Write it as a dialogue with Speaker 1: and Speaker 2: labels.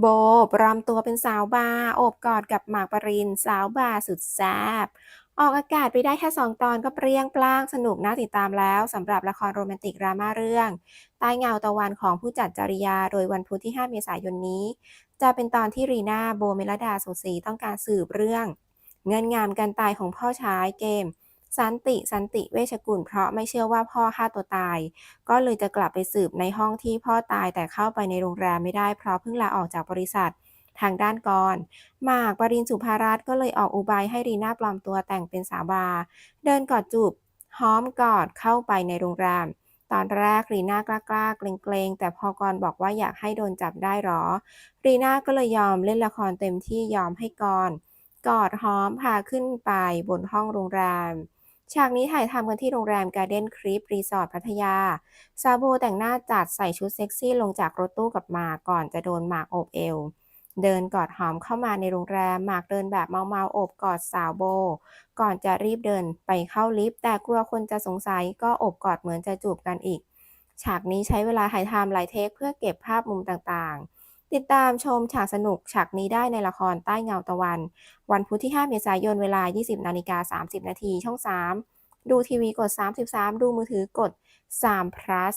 Speaker 1: โบปลอมตัวเป็นสาวบาร์โอบกอดกับหมากปรินสาวบาร์สุดแซ่บออกอากาศไปได้แค่สองตอนก็เปรี้ยงปร้างสนุกน่าติดตามแล้วสำหรับละครโรแมนติกดราม่าเรื่อง ใต้เงาตะวันของผู้จัดจริยาโดยวันพุธที่ 5 เมษายนนี้ จะเป็นตอนที่รีนาโบเมลดาสุศรีต้องการสืบเรื่อง เงินงามการตายของพ่อชายเกม สันติสันติเวชกุลเพราะไม่เชื่อว่าพ่อฆ่าตัวตาย ก็เลยจะกลับไปสืบในห้องที่พ่อตายแต่เข้าไปในโรงแรมไม่ได้เพราะเพิ่งลาออกจากบริษัททางด้านกรหมากปรินสุภารัตก็เลยออกอุบายให้รีน่าปลอมตัวแต่งเป็นสาวบา เดินกอดจูบหอมกอดเข้าไปในโรงแรม ตอนแรกรีน่ากล้าๆเกรงๆ แต่พอกรบอกว่าอยากให้โดนจับได้หรอ รีน่าก็เลยยอมเล่นละครเต็มที่ยอมให้กรกอดหอมพาขึ้นไปบนห้องโรงแรม ฉากนี้ถ่ายทำกันที่โรงแรมการ์เด้นคริปรีสอร์ทพัทยา ซาโบแต่งหน้าจัดใส่ชุดเซ็กซี่ลงจากรถตู้กับหมากก่อนจะโดนหมากโอบเอว เดินกอดหอมเข้ามาในโรงแรมหมากเดินแบบเมาๆโอบกอดสาวโบ ก่อนจะรีบเดินไปเข้าลิฟต์แต่กลัวคนจะสงสัยก็โอบกอดเหมือนจะจูบกันอีก ฉากนี้ใช้เวลาถ่ายทำหลายเทคเพื่อเก็บภาพมุมต่างๆ ติดตามชมฉากสนุกฉากนี้ได้ในละครใต้เงาตะวัน วันพุธที่ 5 เมษายนเวลา 20นาฬิกา30 นาทีช่อง 3 ดูทีวีกด 33 ดูมือถือกด3 plus